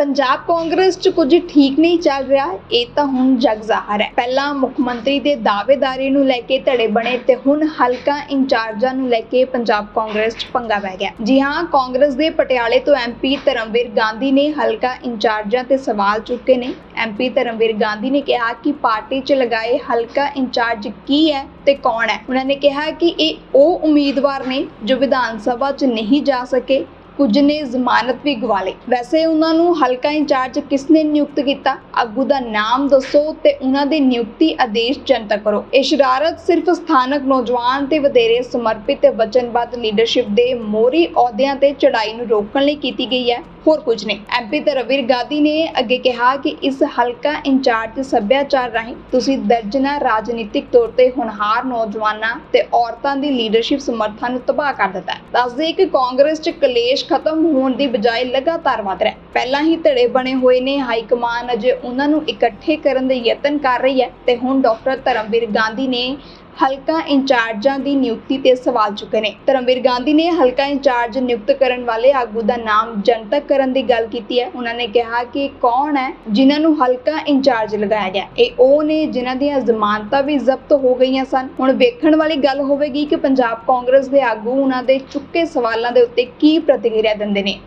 ਪੰਜਾਬ ਕਾਂਗਰਸ 'ਚ ਕੁਝ ਠੀਕ ਨਹੀਂ ਚੱਲ ਰਿਹਾ, ਇਹ ਤਾਂ ਹੁਣ ਜਗ ਜ਼ਾਹਰ ਹੈ। ਪਹਿਲਾਂ ਮੁੱਖ ਮੰਤਰੀ ਦੇ ਦਾਅਵੇਦਾਰੀ ਨੂੰ ਲੈ ਕੇ ਧੜੇ ਬਣੇ ਤੇ ਹੁਣ ਹਲਕਾ ਇੰਚਾਰਜਾਂ ਨੂੰ ਲੈ ਕੇ ਪੰਜਾਬ ਕਾਂਗਰਸ 'ਚ ਪੰਗਾ ਪੈ ਗਿਆ। ਜੀ ਹਾਂ, ਕਾਂਗਰਸ ਦੇ ਪਟਿਆਲੇ ਤੋਂ ਐਮਪੀ ਧਰਮਵੀਰ ਗਾਂਧੀ ਨੇ ਹਲਕਾ ਇੰਚਾਰਜਾਂ ਤੇ ਸਵਾਲ ਚੁੱਕੇ ਨੇ। ਐਮਪੀ ਧਰਮਵੀਰ ਗਾਂਧੀ ਨੇ ਕਿਹਾ ਕਿ ਪਾਰਟੀ 'ਚ ਲਗਾਏ ਹਲਕਾ ਇੰਚਾਰਜ ਕੀ ਹੈ ਤੇ ਕੌਣ ਹੈ? ਉਹਨਾਂ ਨੇ ਕਿਹਾ ਕਿ ਇਹ ਉਹ ਉਮੀਦਵਾਰ ਨੇ ਜੋ ਵਿਧਾਨ ਸਭਾ 'ਚ ਨਹੀਂ ਜਾ ਸਕੇ ਕੁਝ ਨੇ ਜ਼ਮਾਨਤ ਵੀ ਗਵਾ ਲਈ। ਵੈਸੇ ਉਹਨਾਂ ਨੂੰ ਹਲਕਾ ਇੰਚਾਰਜ ਕਿਸ ਨੇ ਨਿਯੁਕਤ ਕੀਤਾ? ਆਗੂ ਦਾ ਨਾਮ ਦੱਸੋ ਤੇ ਉਹਨਾਂ ਦੇ ਨਿਯੁਕਤੀ ਆਦੇਸ਼ ਜਨਤਕ ਕਰੋ। ਇਹ ਸ਼ਰਾਰਤ ਸਿਰਫ ਸਥਾਨਕ ਨੌਜਵਾਨ ਤੇ ਵਧੇਰੇ ਸਮਰਪਿਤ ਤੇ ਵਚਨਬੱਧ ਲੀਡਰਸ਼ਿਪ ਦੇ ਮੋਹਰੀ ਅਹੁਦਿਆਂ ਤੇ ਚੜਾਈ ਨੂੰ ਰੋਕਣ ਲਈ ਕੀਤੀ ਗਈ ਹੈ। ਹੋਰ ਕੁਝ ਨਹੀਂ। ਐਮਪੀ ਧਰਮਵੀਰ ਗਾਂਧੀ ਨੇ ਅੱਗੇ ਕਿਹਾ ਕਿ ਇਸ ਹਲਕਾ ਇੰਚਾਰਜ ਸੱਭਿਆਚਾਰ ਰਾਹੀਂ ਤੁਸੀਂ ਦਰਜਨਾ ਰਾਜਨੀਤਿਕ ਤੌਰ ਤੇ ਹੋਣਹਾਰ ਨੌਜਵਾਨਾਂ ਤੇ ਔਰਤਾਂ ਦੀ ਲੀਡਰਸ਼ਿਪ ਸਮਰਥਨ ਨੂੰ ਤਬਾਹ ਕਰ ਦਿੱਤਾ ਹੈ। ਦੱਸਦੇ ਕਿ ਕਾਂਗਰਸ 'ਚ ਕਲੇਸ਼ ਖਤਮ ਹੋਣ ਦੀ ਬਜਾਏ ਲਗਾਤਾਰ ਵਧ ਰਿਹਾ ਪਹਿਲਾਂ ਹੀ ਧੜੇ ਬਣੇ ਹੋਏ ਨੇ ਹਾਈ ਕਮਾਨ ਅਜੇ ਉਹਨਾਂ ਨੂੰ ਇਕੱਠੇ ਕਰਨ ਦੇ ਯਤਨ ਕਰ ਰਹੀ ਹੈ ਤੇ ਹੁਣ ਡਾਕਟਰ ਧਰਮਵੀਰ ਗਾਂਧੀ ਨੇ ਹਲਕਾ ਇੰਚਾਰਜਾਂ ਦੀ ਨਿਯੁਕਤੀ ਤੇ ਸਵਾਲ ਚੁੱਕੇ ਨੇ। ਧਰਮਵੀਰ ਗਾਂਧੀ ਨੇ ਹਲਕਾ ਇੰਚਾਰਜ ਨਿਯੁਕਤ ਕਰਨ ਵਾਲੇ ਆਗੂ ਦਾ ਨਾਮ ਜਨਤਕ ਕਰਨ ਦੀ ਗੱਲ ਕੀਤੀ ਹੈ। ਉਹਨਾਂ ਨੇ ਕਿਹਾ ਕਿ ਕੌਣ ਹੈ ਜਿਨ੍ਹਾਂ ਨੂੰ ਹਲਕਾ ਇੰਚਾਰਜ ਲਗਾਇਆ ਗਿਆ। ਇਹ ਉਹ ਨੇ ਜਿਨ੍ਹਾਂ ਦੀਆਂ ਜ਼ਮਾਨਤਾਂ ਵੀ ਜ਼ਬਤ ਹੋ ਗਈਆਂ ਸਨ। ਹੁਣ ਵੇਖਣ ਵਾਲੀ ਗੱਲ ਹੋਵੇਗੀ ਕਿ ਪੰਜਾਬ ਕਾਂਗਰਸ ਦੇ ਆਗੂ ਉਹਨਾਂ ਦੇ ਚੁੱਕੇ ਸਵਾਲਾਂ ਦੇ ਉੱਤੇ ਕੀ ਪ੍ਰਤੀਕਿਰਿਆ ਦਿੰਦੇ ਨੇ।